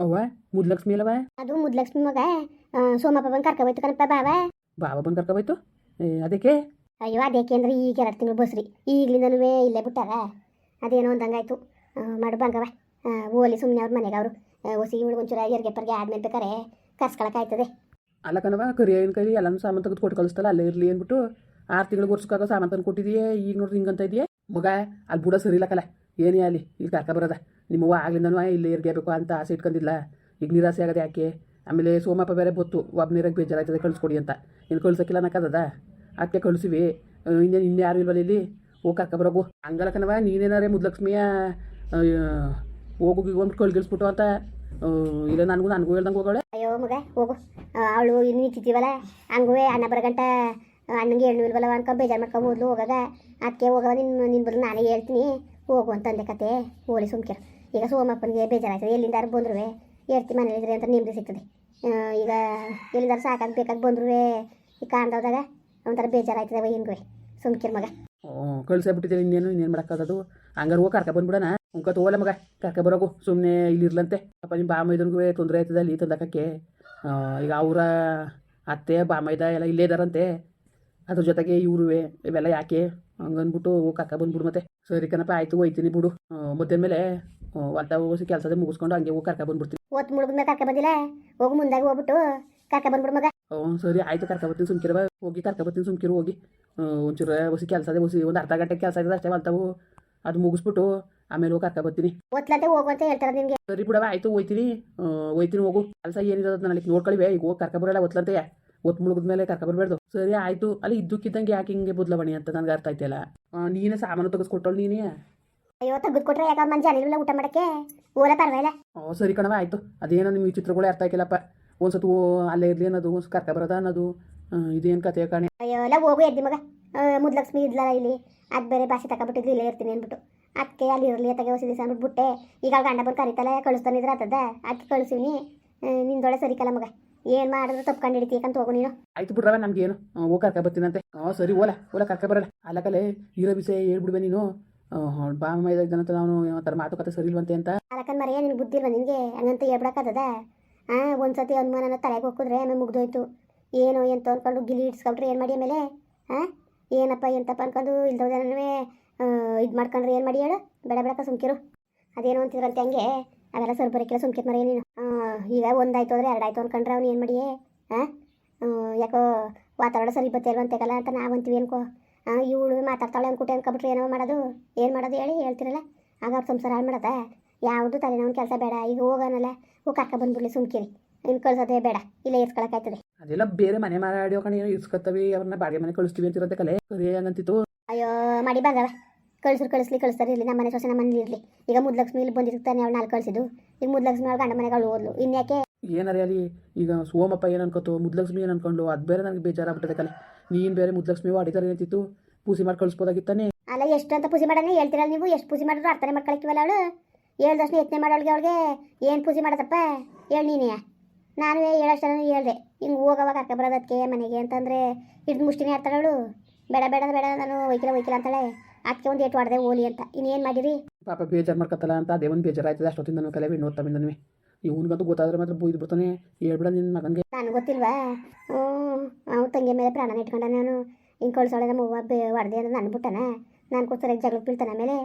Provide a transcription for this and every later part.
ಅವ್ವ ಮುದ್ಲಕ್ಷ್ಮಿ ಅಲ್ಲವ? ಅದು ಮುದ್ಲಕ್ಷ್ಮಿ ಮಗ ಸೋಮಪ್ಪ ಬಂದು ಕರ್ಕೊಬೋಯ್ತು ಕಣಪ್ಪ ಬಾವ. ಬಾವ ಬಂದು ಕರ್ಕೊಬೋಯ್ತು ಅದಕ್ಕೆ? ಅಯ್ಯೋ ಅದಕ್ಕೆ ಅಂದ್ರೆ ಈಗ ಎರಡು ತಿಂಗಳು ಬಸ್ರಿ. ಈಗಲಿಂದನೂ ಇಲ್ಲೇ ಬಿಟ್ಟಾರ? ಅದೇನೋ ಒಂದು ಹಂಗಾಯ್ತು ಮಾಡು ಬಂಗವ. ಓಲಿ ಸುಮ್ಮನೆ ಅವ್ರ ಮನೆಗೆ ಅವರು. ಹೊಸಿ ಒಂಚೂರ ಎರ್ಗೆ ಪರ್ಗೆ ಆದ್ಮೇಲೆ ಬೇಕಾರೆ ಕರ್ಸ್ಕೊಳಕ್ಕಾಯ್ತದೆ ಅಲ್ಲ ಕಣವ ಕರಿ ಏನು ಕರಿ ಎಲ್ಲನೂ ಸಾಮಾನು ತೆಗೆದು ಕೊಟ್ಟು ಕಳಿಸ್ತಲ್ಲ ಅಲ್ಲೇ ಇರಲಿ ಅಂದ್ಬಿಟ್ಟು ಆರು ತಿಂಗಳು ವರ್ಷಕ್ಕಾಗ ಸಾಮಾನು ತಂದು ಕೊಟ್ಟಿದೆಯೇ ಈಗ ನೋಡ್ರಿ ಹಿಂಗಂತ ಇದೆಯೇ. ಮಗ ಅಲ್ಲಿ ಬುಡ ಸರಿ ಇಲ್ಲಕಲ್ಲ. ಏನೇ ಆಗಲಿ ಇಲ್ಲಿ ಕರ್ಕ ಬರೋದ? ನಿಮ್ಮವ್ವ ಆಗ್ಲಿಂದನೂ ಇಲ್ಲಿ ಇರ್ಗೇಬೇಕು ಅಂತ ಆಸೆ ಇಟ್ಕೊಂಡಿಲ್ಲ ಈಗ ನಿರಾಸೆ ಆಗದೆ ಯಾಕೆ? ಆಮೇಲೆ ಸೋಮಪ್ಪ ಬೇರೆ ಬತ್ತು. ಒಬ್ಬನಿರಾಗ ಬೇಜಾರಾಯ್ತದೆ, ಕಳಿಸ್ಕೊಡಿ ಅಂತ. ಇನ್ನು ಕಳ್ಸೋಕ್ಕಿಲ್ಲ ಅನ್ನಕ್ಕದ ಅದಕ್ಕೆ ಕಳಿಸಿವಿ. ಇನ್ನೇನು ಇನ್ಯಾರು ಯಾರು ಇಲ್ವಲ್ಲ ಇಲ್ಲಿ? ಹೋಗಿ ಕರ್ಕೊಬರೋಗು ಹಂಗಲ್ಲ ಕಣವ ನೀನೇನಾರೇ ಮುದ್ಲಕ್ಷ್ಮಿಯ? ಹೋಗು ಒಂದು ಕಳ್ಗಿಳಿಸ್ಬಿಟ್ಟು ಅಂತ. ಇಲ್ಲ, ನನಗೂ ನನಗೂ ಹೇಳ್ದಂಗೆ ಹೋಗೋಳೆ ಅಯ್ಯೋ, ಮಗ, ಹೋಗು. ಅವಳು ಇನ್ನು ಇಚ್ಚಿದ್ದೀವಲ್ಲ ಹಂಗೂ ಅಣ್ಣ ಬರಗಂಟ ಅಣ್ಣಂಗೆ ಹೇಳಿಲ್ವಲ್ಲ ಅನ್ಕೊಂಡು ಬೇಜಾರು ಮಾಡ್ಕೊಂಡು ಹೋದ್ಲು ಹೋಗಾಗ ಅದಕ್ಕೆ ಹೋಗವ ನಿನ್ನ ನಿನ್ನ ಬದಲು ನಾನೇ ಹೇಳ್ತೀನಿ. ಹೋಗು ಅಂತಂದೆ ಕತೆ. ಹೋಲಿ ಸುಮ್ಕಿರ ಈಗ ಸೋಮಪ್ಪನಿಗೆ ಬೇಜಾರಾಯ್ತದೆ ಎಲ್ಲಿಂದಾರು ಬಂದ್ರು ಹೇಳ್ತಿ ಮನೇಲಿದ್ರೆ ಅಂತ ನೆಮ್ಮದಿ ಸಿಗ್ತದೆ. ಈಗ ಎಲ್ಲಿಂದಾರು ಸಾಕಾಗ ಬೇಕಾಗಿ ಬಂದ್ರು ಈ ಕಾಣ್ದಾಗ ಒಂಥರ ಬೇಜಾರಾಯ್ತದೆ ಹಿಂಗೆ ಸುಮ್ಕಿರ್ ಮಗ. ಕಳ್ಸಾಬಿಟ್ಟಿದ್ದೇನೆ ಇನ್ನೇನು ಇನ್ನೇನು ಮಾಡೋಕ್ಕಾಗದು. ಹಂಗಾರು ಹೋಗಿ ಕರ್ಕ ಬಂದ್ಬಿಡಣ. ಉಂಕ ತೋಲ ಮಗ. ಕರ್ಕ ಬರೋಗು. ಸುಮ್ಮನೆ ಇಲ್ಲಿರ್ಲಂತೆ. ಅಪ್ಪ ನಿಮ್ಮ ಬಾಮೈದನಿಗೂ ತೊಂದರೆ ಆಯ್ತದೆ ಅಲ್ಲಿ ತಂದಕಕ್ಕೆ. ಈಗ ಅವರ ಅತ್ತೆ, ಬಾಮೈದ ಎಲ್ಲ ಇಲ್ಲೇ ಇದಾರಂತೆ. ಅದ್ರ ಜೊತೆಗೆ ಇವ್ರು ಇವೆಲ್ಲ ಯಾಕೆ? ಹಂಗನ್ಬಿಟ್ಟು ಹೋಗಿ ಕರ್ಕ ಬಂದ್ಬಿಡು ಮತ್ತೆ. ಸರಿ ಕನಪ ಆಯ್ತು ಹೋಯ್ತೀನಿ ಬಿಡು. ಮಧ್ಯ ಮೇಲೆ ಹೊಲ್ತ ಹೋಗಿ ಕೆಲಸದ ಮುಗಿಸ್ಕೊಂಡು ಹಂಗೆ ಹೋಗಿ ಕರ್ಕ ಬಂದ್ಬಿಡ್ತೀನಿ. ಒತ್ತು ಮುಳುಗಿದ ಮೇಲೆ ಕರ್ಕ ಬಂದಿಲ್ಲ? ಹೋಗು ಮುಂದಾಗಿ ಹೋಗ್ಬಿಟ್ಟು ಕರ್ಕ ಬಂದ್ಬಿಡು ಮಗ. ಹ್ಞೂ ಸರಿ ಆಯ್ತು ಕರ್ಕ ಬರ್ತೀನಿ ಸುಮ್ಕಿರ ಹೋಗಿ ಕರ್ಕ ಬರ್ತೀನಿ ಸುಮ್ಕಿರು ಹೋಗಿ. ಒಂಚೂರು ಹೊಸಿ ಕೆಲಸ ಅದೇ ಹೊಸಿ ಒಂದು ಅರ್ಧ ಗಂಟೆ ಕೆಲಸ ಇದೆ ಅಷ್ಟೇ ಹೊಲ್ತಾವು ಅದು ಮುಗಿಸ್ಬಿಟ್ಟು ಆಮೇಲೆ ಹೋಗಿ ಕರ್ಕ ಬರ್ತೀನಿ. ಒತ್ಲಂತೆ ಹೋಗು ಅಂತ ಹೇಳ್ತಾರೆ ನಿಮಗೆ. ಸರಿ ಬಿಡವ ಆಯ್ತು ಹೋಯ್ತೀನಿ ಹೋಯ್ತೀನಿ ಹೋಗು. ಕೆಲಸ ಏನಿದೆ ನನಗೆ ನೋಡ್ಕೊಳಿವೆ. ಈಗ ಹೋಗಿ ಕರ್ಕ ಬರಲ್ಲ ಒತ್ಲಂತೆ ಒತ್ತು ಮುಳುಗಿದ ಮೇಲೆ ಕರ್ಕ ಬರಬಾರ್ದು. ಸರಿ ಆಯ್ತು. ಅಲ್ಲಿ ಇದ್ದಕ್ಕಿದ್ದಂಗೆ ಯಾಕೆ ಹಿಂಗೆ ಬದಲಾವಣೆ ಅಂತ ನನಗೆ ಅರ್ಥ ಆಯ್ತಲ್ಲ. ನೀನೇ ಸಾಮಾನು ತೆಗೆಸ್ಕೊಟ್ಟಳು ನೀನೇ? ಅಯ್ಯೋ ತೆಗೆದು ಕೊಟ್ರೆ ಯಾಕೆ ಮಂಜ ಅಲ್ಲಿಲ್ಲ ಊಟ ಮಾಡಕ್ಕೆ? ಓಲ ಪರವಾಗಿಲ್ಲ. ಓ ಸರಿ ಕಣವ ಆಯ್ತು. ಅದೇನೋ ನಿಮ್ಮ ಚಿತ್ರಗಳೇ ಅರ್ಥ ಆಯ್ಕಿಲ್ಲಪ್ಪ ಒಂದು ಸತು ಅಲ್ಲೇ ಇರಲಿ ಅನ್ನೋದು ಕರ್ಕ ಬರೋದ ಅನ್ನೋದು. ಇದೇನು ಕತೆ ಕಾಣೆ. ಅಯ್ಯೋ ಎಲ್ಲ ಹೋಗು ಎದ್ದಿ ಮಗ. ಮುದ್ಲಕ್ಷ್ಮಿ ಇದ್ಲಲ್ಲ ಇಲ್ಲಿ. ಅದ್ ಬೇರೆ ಭಾಷೆ ತಗೊಬಿಟ್ಟಿದ್ರು ಇಲ್ಲೇ ಇರ್ತೀನಿ ಅಂದ್ಬಿಟ್ಟು. ಅದಕ್ಕೆ ಅಲ್ಲಿ ಇರಲಿ ತಗೆ ಹೊಸ ದಿವಸ ಅಂದ್ಬಿಟ್ಟು ಬಿಟ್ಟೆ. ಈಗ ಗಂಡ ಬಂದು ಕರಿತಲ್ಲ ಕಳಿಸ್ತಾನಿದ್ರೆ ಆತದ? ಅದಕ್ಕೆ ಕಳಿಸಿವ್ನಿ ನಿಂದೊಳೆ ಸರಿ ಕಲ್ಲ ಮಗ. ಏನು ಮಾಡಿದ್ರು ಕಂಡು ಹಿಡಿತೀಕಂತ ಹೋಗು ನೀನು. ಆಯ್ತು ಬಿಡ್ರವ ಏನು? ಹೋಗಿ ಕರ್ಕ ಬರ್ತೀನಂತೆ. ಹಾಂ ಸರಿ ಓಲ ಓಲ ಕರ್ಕ ಬರಲ್ಲ ಅಲ್ಲಕಲೆ ಹೀರೋ ವಿಷಯ ಹೇಳ್ಬಿಡ್ಬೆ ನೀನು. ಬಾ ಇದ್ದಾನಂತ ನಾವು ಒಂಥರ ಮಾತುಕತೆ ಸರಿ ಇಲ್ವಂತೆ ಅಂತ. ಅಲಕನ್ ಮರೆಯ ನಿನ್ ಬುದ್ಧಿ ಇಲ್ವಾ ನಿನಗೆ? ಹಂಗಂತ ಹೇಳ್ಬಿಡಕ್ಕಾಗದ ಹಾ ಒಂದ್ಸತಿ ಅನುಮಾನನ ತಲೆಗೆ ಹೋಗಿದ್ರೆ ಆಮೇಲೆ ಮುಗ್ದೋಯ್ತು. ಏನು ಎಂತ ಅನ್ಕೊಂಡು ಗಿಲಿ ಇಡ್ಸ್ಕೊಂಡ್ರೆ ಏನು ಮಾಡಿ ಆಮೇಲೆ? ಹಾಂ ಏನಪ್ಪ ಎಂತಪ್ಪ ಅನ್ಕೊಂಡು ಇಲ್ದೋದನೇ ಇದು ಮಾಡ್ಕೊಂಡ್ರೆ ಏನು ಮಾಡಿ ಹೇಳು? ಬೇಡ ಬೇಡಕ್ಕ ಸುಮ್ಕಿರು. ಅದೇನೋ ಅಂತಿದ್ರಂತೆ ಹಂಗೆ. ಅವೆಲ್ಲ ಸರ್ ಬರೋಕ್ಕಿಲ್ಲ ಸುಮ್ಕೆ ಮರೆಯ ನೀನು. ಈಗ ಒಂದಾಯ್ತು ಅಂದರೆ ಎರಡಾಯ್ತು ಅನ್ಕೊಂಡ್ರೆ ಅವ್ನು ಏನು ಮಾಡಿಯೇ? ಹಾಂ ಯಾಕೋ ವಾತಾವರಣ ಸರಿ ಬತ್ತಿಲ್ವ ಅಂತೆಗಲ್ಲ ಅಂತ ನಾವು ಅಂತೀವಿ ಅನ್ಕೋ. ಹಾಂ ಇವಳು ಮಾತಾಡ್ತಾಳೆ ಅನ್ಕೊಟ್ಟೆ ಅನ್ಕೊಬಿಟ್ರೆ ಏನೋ ಮಾಡೋದು. ಏನು ಮಾಡೋದು ಹೇಳಿ ಹೇಳ್ತಿರಲ್ಲ. ಆಗ ಅವ್ರ ಸಂಸಾರ ಹಾಳು ಮಾಡೋದ ಯಾವುದು ತಲೆನೋವು ಕೆಲಸ ಬೇಡ. ಈಗ ಹೋಗೋನಲ್ಲ. ಹೋಗಿ ಕರ್ಕ ಬಂದ್ಬಿಡ್ಲಿ ಸುಮ್ಕಿರಿ ಇನ್ನು ಕಳ್ಸೋದೆ ಬೇಡ. ಇಲ್ಲ ಇರ್ಕೊಳಕ್ಕಾಯ್ತದೆ ಅದೆಲ್ಲ ಬೇರೆ ಮನೆ ಮಾರಾಡಿಯೋ ಕಣೆ ಇಸ್ಕೊತವಿ. ಅವ್ರನ್ನ ಬಾಡಿಗೆ ಮನೆ ಕಳಿಸ್ತೀವಿ ಕಲೆ. ಸರಿ ಹಂಗಂತಿತ್ತು. ಅಯ್ಯೋ ಮಾಡಿ ಬಂದವ. ಕಳ್ಸ್ರು ಕಳಿಸ್ಲಿ ಕಳಿಸ್ತಾರೆ. ಇರಲಿ ನಮ್ಮ ಮನೆ ಸೊಸೆ ನಮ್ಮ ಮನೇಲಿ ಇರಲಿ. ಈಗ ಮುದ್ಲಕ್ಷ್ಮಿ ಇಲ್ಲಿ ಬಂದಿರ್ತಾನೆ ಅವಳು ನಾಲ್ಕು ಕಳಿಸಿದ್ದು. ಈಗ ಮುದ್ಲಕ್ಷ್ಮಿ ಅವ್ರು ಗಂಡ ಮನೆಗೆ ಅವಳು ಓದ್ಲು ಇನ್ಯಾಕೆ ಏನಾರೇ ಅಲ್ಲಿ ಈಗ ಸೋಮಪ್ಪ ಏನು ಅನ್ಕೋತು ಮುದ್ಲಕ್ಷ್ಮಿ ಏನು ಅನ್ಕೊಂಡು ಅದು ಬೇರೆ ನನಗೆ ಬೇಜಾರಾಗ್ಬಿಟ್ಟದೆ ಕಲೆ. ನೀನು ಬೇರೆ ಮುದ್ಲಕ್ಷ್ಮಿ ಅಡಿತಾರೆ ಏನಂತಿತ್ತು ಪೂಸಿ ಮಾಡಿ ಕಳಿಸ್ಬೋದಾಗಿತ್ತಾನೆ ಅಲ್ಲ ಎಷ್ಟು ಅಂತ ಪೂಜೆ ಮಾಡೋಣ? ಹೇಳ್ತಿರಲ್ಲ ನೀವು ಎಷ್ಟು ಪೂಜೆ ಮಾಡಿದ್ರು ಅರ್ಥನೆ ಮಾಡ್ಕೊಳಕ್ಕಿವಲ್ಲ ಅವಳು? ಹೇಳ್ದಷ್ಟು ಯತ್ನೆ ಮಾಡೋಳಿಗೆ ಅವಳಿಗೆ ಏನು ಪೂಜೆ ಮಾಡತ್ತಪ್ಪ ಹೇಳಿ ನೀನೇ. ನಾನು ಹೇಳೋಷ್ಟು ಹೇಳಿದೆ. ಹಿಂಗೆ ಹೋಗವಾಗ ಕರ್ಕ ಬರೋದಕ್ಕೆ ಮನೆಗೆ ಅಂತಂದರೆ ಹಿಡಿದು ಮುಷ್ಟಿನೇ ಆಡ್ತಾಳೆ ಅವಳು. ಬೇಡ ಬೇಡ ಬೇಡ ನಾನು ಒಯ್ಕಿಲ್ಲ ಒಯ್ಕಿಲ್ಲ ಅಂತಾಳೆ. ಅದಕ್ಕೆ ಒಂದು ಏಟು ಹೊಡೆದೆ ಓಲಿ ಅಂತ. ಇನ್ನೇನು ಮಾಡಿರಿ? ಪಾಪ ಬೇಜಾರು ಮಾಡ್ಕೊತಲ್ಲ ಅಂತ ಅದೇ ಒಂದು ಬೇಜಾರಾಯ್ತದೆ ಅಷ್ಟೊತ್ತಿಂದ ಕಲೆ ನೋಡ್ತಾ ಬಂದನ್ವಿ ಇವನಿಗಂತೂ ಗೊತ್ತಾದ್ರೆ ಮಾತ್ರ ಬೂಯ್ದು ಬಿಡ್ತಾನೆ. ಹೇಳ್ಬಿಡ ನಿನ್ನ ಮಗನಿಗೆ. ನನಗೆ ಗೊತ್ತಿಲ್ವಾ? ಹ್ಞೂ ಅವ್ನು ತಂಗಿ ಮೇಲೆ ಪ್ರಾಣ ಇಟ್ಕೊಂಡ ನಾನು ಹಿಂಗೆ ಕಳ್ಸೋಳೆ ನಮ್ಮ ಅವ್ವ ಬೇ ಹೊಡೆದೆ ಅಂದ್ರೆ ನಾನು ಬಿಟ್ಟನ. ನಾನು ಕೊಡ್ತಾರೆ ಜಗಳ ಬೀಳ್ತಾನೆ ಆಮೇಲೆ?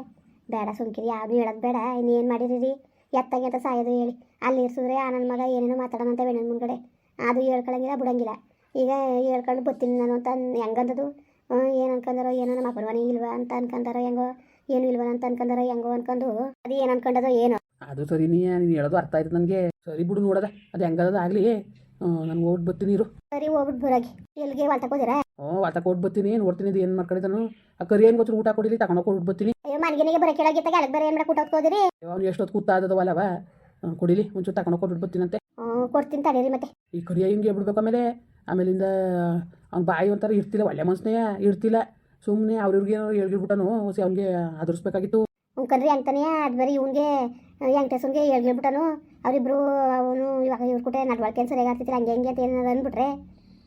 ಬೇಡ ಸುಮ್ಕಿರಿ ಯಾವುದು ಹೇಳೋದು ಬೇಡ. ಇನ್ನೇನು ಮಾಡಿರಿ ಎತ್ತಾಗೆ ಅಂತ ಸಾಯೋದು ಹೇಳಿ. ಅಲ್ಲಿ ಇರ್ಸಿದ್ರೆ ಆ ನನ್ನ ಮಗ ಏನೇನೋ ಮಾತಾಡೋಣ ಅಂತ ಬೆಣ್ಣ ಮುಂದ್ಗಡೆ. ಅದು ಹೇಳ್ಕೊಳ್ಳಂಗಿಲ್ಲ ಬಿಡಂಗಿಲ್ಲ. ಈಗ ಹೇಳ್ಕೊಂಡು ಬರ್ತೀನಿ ನಾನು ಅಂತ ಹೆಂಗಂದದು? ಏನು ಅನ್ಕೊಂಡಾರೋ ಏನೋ ನಮ್ಮ ಅಪ್ಪನ ಇಲ್ವಾ ಅಂತ ಅನ್ಕೊಂಡಾರ ಹೆಂಗೋ ಏನು ಇಲ್ವಾ ಅಂತ ಅನ್ಕೊಂಡಾರ ಹೆಂಗೋ ಅನ್ಕೊಂಡು ಅದು ಏನು ಅನ್ಕೊಂಡದ ಏನೋ. ಅದು ಸರಿ ನೀ ನೀನು ಹೇಳೋದು ಅರ್ಥ ಆಯ್ತು ನನಗೆ. ಸರಿ ಬಿಡು ನೋಡದ ಅದು ಹೆಂಗದ ಆಗಲಿ. ನಾನು ಹೋಗ್ಬಿಟ್ಟು ಬರ್ತೀನಿ ಇರು. ಸರಿ ಹೋಗ್ಬಿಟ್ಟು ಬರಾಗಿ. ಎಲ್ಲಿಗೆ ಹೊಲ್ತಕ್ಕೋದಿರಾ ಹ್ಞೂ ವಾತ ಹೋಗಿ ಬರ್ತೀನಿ ನೋಡ್ತೀನಿ ಇದು ಏನು ಮಾಡ್ಕೊಂಡಿದ್ದಾನು ಆ ಕರಿ ಏನು ಗೊತ್ತು ಊಟ ಕೊಡಿಲಿ ತಗೊಂಡು ಹೋಗಿ ಬರ್ತೀನಿ. ಅಯ್ಯೋ ಮನೆಗೆ ಬರೋ ಕೆಳಗಿತ್ತಾಗ ಅಲ್ಲಿಗೆ ಬೇರೆ ಏನು ಊಟ ಹೋದಿರಿ? ಅವನು ಎಷ್ಟೊತ್ತು ಕೂತಾದವಲ್ಲವ ಕೊಡಿಲಿ ಮುಂಚೆ ತಗೊಂಡೋಗಿ ಕೊಟ್ಬಿಟ್ಟು ಬರ್ತೀನಿ ಅಂತೆ. ಹ್ಞೂ ಕೊಡ್ತೀನಿ ತಡೀರಿ ಮತ್ತೆ. ಈ ಕರಿಯ ಹಿಂಗೆ ಬಿಡ್ಬೇಕು ಆಮೇಲೆ. ಆಮೇಲಿಂದ ಅವ್ನ ಬಾಯಿ ಒಂಥರ ಇರ್ತಿಲ್ಲ ಒಳ್ಳೆ ಮನ್ಸನೇ ಇರ್ತಿಲ್ಲ. ಸುಮ್ಮನೆ ಅವ್ರಿವ್ರಿಗೆ ಹೇಳ್ಬಿಟ್ಟನು ಸಿ ಅವ್ನಿಗೆ ಆಧರಿಸ್ಬೇಕಾಗಿತ್ತು ಉಂಕಂದ್ರೆ ಅಂತಾನೆ ಅದು ಬರೀ ಇವನಿಗೆ ಹೆಂಗ್ಟೇಸನ್ಗೆ ಹೇಳ್ಬಿಟ್ಟನು ಅವರಿಬ್ರು ಅವನು ಇವಾಗ ಇವ್ರ ಕೂಟ ನಡ್ವಳಿಕೆ ಸರಿಯಾಗಿ ಆಗ್ತಿಲ್ಲ ಹಂಗೆ ಹೆಂಗೆ ಅಂತ ಏನಾರು ಅಂದ್ಬಿಟ್ರೆ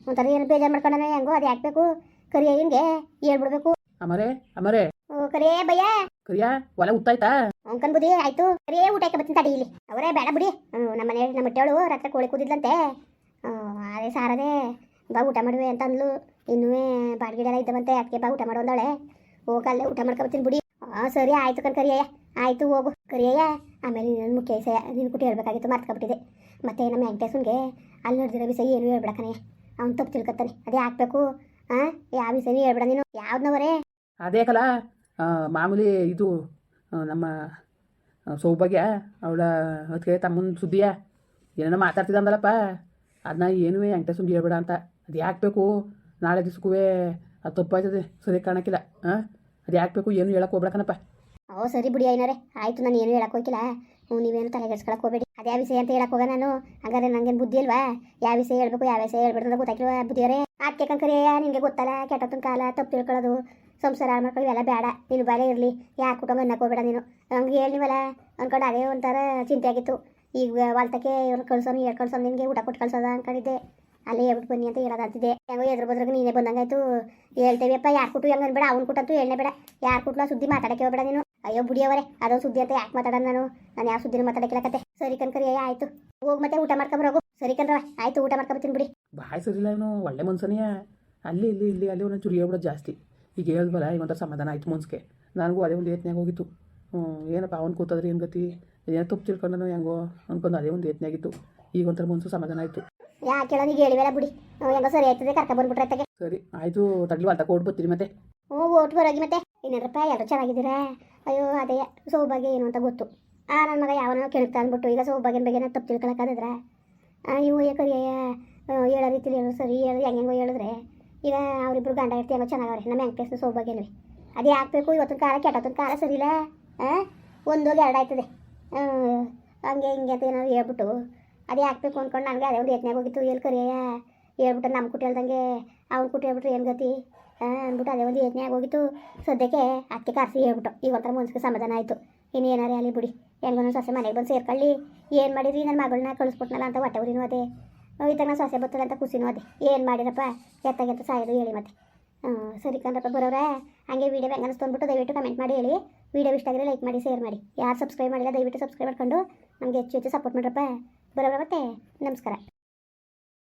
ಒಂಥರ ಏನು ಬೇಜಾರು ಮಾಡ್ಕೊಂಡಾನೆ ಹೆಂಗೋ ಅದು ಹಾಕ್ಬೇಕು ಕರಿಯ ಹಿಂಗೆ ಹೇಳ್ಬಿಡ್ಬೇಕು. ಅಮರೆ ಅಮರೇ. ಓ ಕರಿಯೇ ಭಯ್ಯ ಕರಿಯಾ ಹೊಲ ಉತ್ತಾಯ್ತಾ? ಅಂಕನ್ ಬುದಿ ಆಯ್ತು. ಕರಿಯೇ ಊಟ ಬರ್ತೀನಿ ತಡಿ ಇಲ್ಲಿ? ಅವರೇ ಬೇಡ ಬಿಡಿ. ನಮ್ಮ ಮನೆ ನಮ್ಮ ಹೊಟ್ಟೆವಳು ರಾತ್ರಿ ಕೋಳಿ ಕೂದಿದ್ಲಂತೆ. ಅದೇ ಸಾರದೆ. ಬಾ, ಊಟ ಮಾಡುವೆ ಅಂತ ಅಂದ್ಲು ಇನ್ನೂ ಬಾಡಿಗೆ ಎಲ್ಲ ಇದ್ದವಂತೆ ಅದಕ್ಕೆ ಬಾ, ಊಟ ಮಾಡೋದಳೆ ಹೋಗಲ್ಲೇ ಊಟ ಮಾಡ್ಕೊಬತ್ತೀನಿ ಬಿಡಿ. ಹಾಂ ಸರಿ, ಆಯ್ತು ಕಣ್ ಕರಿಯಯ್ಯ. ಆಯ್ತು, ಹೋಗು. ಕರಿಯಯ್ಯ, ಆಮೇಲೆ ನಿನ್ನ ಮುಖ್ಯ ವಿಷಯ, ನಿನ್ನ ಕುಟ್ಟಿ ಹೇಳ್ಬೇಕಾಗಿತ್ತು ಮರ್ತ್ಕೊಬಿಟ್ಟಿದೆ ಮತ್ತೆ ನಮ್ಮ ವೆಂಕಟೇಶನ್ಗೆ ಅಲ್ಲಿ ನಡೆದಿರೋ ವಿಷಯ ಏನು ಹೇಳ್ಬಿಡಕನೆ ಅವ್ನು ತಪ್ಪು ತಿಳ್ಕೊತಾನೆ. ಅದೇ ಹಾಕ್ಬೇಕು ಹಾಂ ಯಾವ ವಿಷಯನೂ ಹೇಳ್ಬೇಡ ನೀನು. ಯಾವ್ದನವರೇ? ಅದೇ ಕಲ. ಮಾಮೂಲಿ ಇದು ನಮ್ಮ ಸೌಭಾಗ್ಯ, ಅವಳ ಅದಕ್ಕೆ ತಮ್ಮನ ಸುದ್ದಿಯ. ಏನೇನೋ ಮಾತಾಡ್ತಿದ್ದಂದಲ್ಲಪ್ಪ. ಅದನ್ನ ಏನೂ ವೆಂಕಟೇಶ್ವನ್ಗೆ ಹೇಳ್ಬೇಡ ಅಂತ. ಅದು ಯಾಕೆ ಬೇಕು ನಾಳೆ ದಿವ್ಸಕ್ಕೂ ಅದು ತಪ್ಪಾಯ್ತದೆ. ಸರಿ ಕಾಣಕ್ಕಿಲ್ಲ. ಹಾಂ ಅದು ಯಾಕಬೇಕು? ಏನು ಹೇಳಕ್ಕೆ ಹೋಗ್ಬೇಕನಪ್ಪ ಓ, ಸರಿ ಬಿಡಿ ಐನಾರೆ. ಆಯ್ತು, ನಾನು ಏನು ಹೇಳಕ್ ಹೋಗಿಲ್ಲ. ಹ್ಞೂ, ನೀವೇನು ತಲೆಗೆಡ್ಸ್ಕೊಳಕ್ ಹೋಗಬೇಡಿ. ಅದೇ ವಿಷಯ ಅಂತ ಹೇಳಕ್ ಹೋಗ ನಾನು. ಹಂಗಾರೆ ನಂಗೇನು ಬುದ್ಧಿ ಅಲ್ವಾ ಯಾವ ವಿಷಯ ಹೇಳ್ಬೇಕು, ಯಾವ ವಿಷಯ ಹೇಳ್ಬಿಡ್ದು ಗೊತ್ತಾಗಿಲ್ವಾ ಬುದ್ಧಿಯವರೇ? ಅದಕ್ಕೆ ಕಂಕರಿಯ ನಿನಗೆ ಗೊತ್ತಲ್ಲ ಕೆಟ್ಟೊತ್ತಿನ ಕಾಲ, ತಪ್ಪು ತಿಳ್ಕೊಳ್ಳೋದು, ಸಂಸಾರ ಮಾಡ್ಕೊಳ್ಳಿ ಇವೆಲ್ಲ ಬೇಡ. ನೀನು ಬಾರೇ ಇರಲಿ. ಯಾಕೆ ಕುಟುಂಬ ಅನ್ನಕ್ಕೆ ಹೋಗ್ಬೇಡ ನೀನು. ಹಂಗೆ ಹೇಳಿವಲ್ಲ ಅಂದ್ಕೊಂಡು ಅದೇ ಒಂಥರ ಚಿಂತೆ ಆಗಿತ್ತು ಈಗ ವಾಲ್ತಕ್ಕೆ ಇವ್ರು ಕಳ್ಸೋನು ಹೇಳ್ ಕಳ್ಸೋನು ನಿನಗೆ ಊಟ ಕೊಟ್ಟು ಕಳ್ಸೋದ ಅನ್ಕೊಂಡಿದ್ದೆ. ಅಲ್ಲೇ ಹೇಳ್ಬಿಟ್ಟು ಬನ್ನಿ ಅಂತ ಹೇಳೋದಂತಿದ್ದೆ ಹೆಂಗೋ ಎದ್ರ ಬದ್ರಾಗ ನೀನೇ ಬಂದಂಗಾಯ್ತು. ಹೇಳ್ತೇವೆಪ್ಪ ಯಾರು ಕೊಟ್ಟು ಹೆಂಗೆ ಅನ್ಬೇಡ, ಅವ್ನು ಕೊಟ್ಟಂತೂ ಹೇಳನೇ ಬೇಡ. ಯಾರು ಕೊಟ್ಲ ಸುದ್ದಿ ಮಾತಾಡಕ್ಕೆ ಹೋಗ್ಬೇಡ ನೀನು. ಅಯ್ಯೋ, ಬುಡಿಯವರೇ ಅದೊಂದು ಸುದ್ದಿ ಅಂತ ಯಾಕೆ ಮಾತಾಡೋಣ ನಾನು? ನಾನು ಯಾವ ಸುದ್ದಿನ ಮಾತಾಡಕ್ಕಿಲ್ಲ ಕತೆ ಸರಿ ಕಣ್ಕರಿ ಆಯ್ತು. ಹೋಗಿ ಮತ್ತೆ ಊಟ ಮಾಡ್ಕೊಂಬರೋಗು ಸರಿ ಕಣ್ರ ಆಯ್ತು, ಊಟ ಮಾಡ್ಕೊಬತ್ತೀನಿ ಬಿಡಿ. ಬಾಯ್ ಸರಿಲ್ಲ ಇವನು ಒಳ್ಳೆ ಮನ್ಸನೇ ಅಲ್ಲಿ, ಇಲ್ಲಿ ಇಲ್ಲಿ, ಅಲ್ಲಿ ಒಂದು ಚುರಿ ಹೇಳ್ಬಿಡೋದು ಜಾಸ್ತಿ. ಈಗ ಹೇಳ್ಬಲ್ಲ ಈಗ ಒಂಥರ ಸಮಾಧಾನ ಆಯ್ತು ಮನ್ಸಿಗೆ. ನನಗೂ ಅದೇ ಒಂದು ಯತ್ನಾಗ ಹೋಗಿತ್ತು. ಏನಪ್ಪ, ಅವ್ನು ಕೂತಾದ್ರೆ ಏನು ಗತಿ? ಏನೋ ತಪ್ಪು ತಿಳ್ಕೊಂಡು ಹೆಂಗೋ ಅನ್ಕೊಂಡು ಅದೇ ಒಂದು ಯತ್ನಾಗಿತ್ತು ಈಗ ಒಂಥರ ಮನ್ಸು ಸಮಾಧಾನ ಆಯಿತು. ಯಾಕೆ ಹೇಳೋನಿಗೆ ಹೇಳಿವೆಲ್ಲ ಬಿಡಿ. ಹ್ಞೂ, ಸರಿ ಆಯ್ತದೆ ಕರ್ಕ ಬಂದ್ಬಿಟ್ರೆ ಅತ್ತಗೆ ಸರಿ ಆಯಿತು ತಡ್ಲಿ ಕೊಟ್ಟು ಬರ್ತೀನಿ ಮತ್ತೆ. ಹ್ಞೂ ಓಟ್ ಬರೋಗಿ ಮತ್ತೆ. ಇನ್ನೇನಪ್ಪ ಎಲ್ಲರೂ ಚೆನ್ನಾಗಿದ್ದೀರಾ? ಅಯ್ಯೋ ಅದೇ ಸೌಭಾಗ್ಯ ಏನು ಅಂತ ಗೊತ್ತು. ಆ ನನ್ನ ಮಗ ಯಾವನೋ ಕೇಳ್ತಾ ಅಂದ್ಬಿಟ್ಟು ಈಗ ಸೌಭಾಗ್ಯನ ಬಗ್ಗೆ ತಪ್ಪು ತಿಳ್ಕೊಳಕ್ಕಾದ್ರ ಇವು ಕರಿಯಯ್ಯ ಹೇಳೋ ರೀತಿಲಿ ಹೇಳೋ ಸರಿ ಹೇಳಿ ಹೆಂಗೆಂಗೋ ಹೇಳಿದ್ರೆ ಈಗ ಅವರಿಬ್ರು ಗಂಡ ಇರ್ತೀವಿ ಹೆಂಗೋ ಚೆನ್ನಾಗವ್ರೆ ನಮ್ಮ ವೆಂಕಟೇಶ್ನ ಸೌಭಾಗ್ಯನೂ ಅದೇ ಹಾಕ್ಬೇಕು ಇವತ್ತಿನ ಕಾಲ ಕೆಟ್ಟೊತ್ತಿನ ಕಾಲ ಸರಿ ಇಲ್ಲ ಹಾಂ ಒಂದೋಗಿ ಎರಡು ಆಯ್ತದೆ. ಹಂಗೆ ಹಿಂಗೆ ಅಂತ ಏನಾದ್ರು ಹೇಳ್ಬಿಟ್ಟು ಅದೇ ಹಾಕ್ಬೇಕು ಅಂದ್ಕೊಂಡು ನನಗೆ ಅದೇ ಒಂದು ಯತ್ನಾಗ ಹೋಗಿತ್ತು. ಎಲ್ಲಿ ಕರೆಯ ಹೇಳ್ಬಿಟ್ಟು ನಮ್ಮ ಕುಟ್ಟಿ ಹೇಳ್ದಂಗೆ, ಅವ್ನು ಕುಟ್ಟಿ ಹೇಳ್ಬಿಟ್ರೆ ಏನು ಗತಿ? ಅಂದ್ಬಿಟ್ಟು ಅದೇ ಒಂದು ಯತ್ನಾಗ ಹೋಗಿತ್ತು. ಸದ್ಯಕ್ಕೆ ಅತ್ತೆ ಕಾರ್ಸಿ ಹೇಳ್ಬಿಟ್ಟು ಈಗ ಒಂಥರ ಮನ್ಸಿಗೆ ಸಮಾಧಾನ ಆಯಿತು. ಇನ್ನು ಏನಾರೇ ಅಲ್ಲಿ ಬಿಡಿ. ಹೆಂಗೋ ಸೊಸೆ ಮನೆಗೆ ಬಂದು ಸೇರ್ಕೊಳ್ಳಿ. ಏನು ಮಾಡಿರಿ ನನ್ನ ಮಗಳನ್ನ ಕಳಿಸ್ಬಿಟ್ನಲ್ಲ ಅಂತ ಹೊಟ್ಟೆ ಊರಿನೂ ಅದೇ. ಇದ್ದಾಗ ನಾನು ಸೊಸೆ ಬರ್ತದೆ ಅಂತ ಖುಷಿನೂ ಅದೇ. ಏನು ಮಾಡಿರಪ್ಪ ಎತ್ತಾಗೆತ್ತ ಸಾಯೋದು ಹೇಳಿ ಮತ್ತೆ. ಸರಿ ಕಂದ್ರಪ್ಪ ಬರೋರೆ ಹಾಗೆ ವೀಡಿಯೋ ಹೆಂಗೆ ಅನಿಸ್ತು ದಯವಿಟ್ಟು ಕಮೆಂಟ್ ಮಾಡಿ ಹೇಳಿ. ವೀಡಿಯೋ ಇಷ್ಟ ಆಗಿದ್ರೆ ಲೈಕ್ ಮಾಡಿ ಶೇರ್ ಮಾಡಿ. ಯಾರು ಸಬ್ಸ್ಕ್ರೈಬ್ ಮಾಡಿಲ್ಲ, ದಯವಿಟ್ಟು ಸಬ್ಸ್ಕ್ರೈಬ್ ಮಾಡ್ಕೊಂಡು ನಮಗೆ ಹೆಚ್ಚು ಹೆಚ್ಚು ಸಪೋರ್ಟ್ ಮಾಡ್ರಪ್ಪ. ಬರೋರ ಮತ್ತೆ ನಮಸ್ಕಾರ.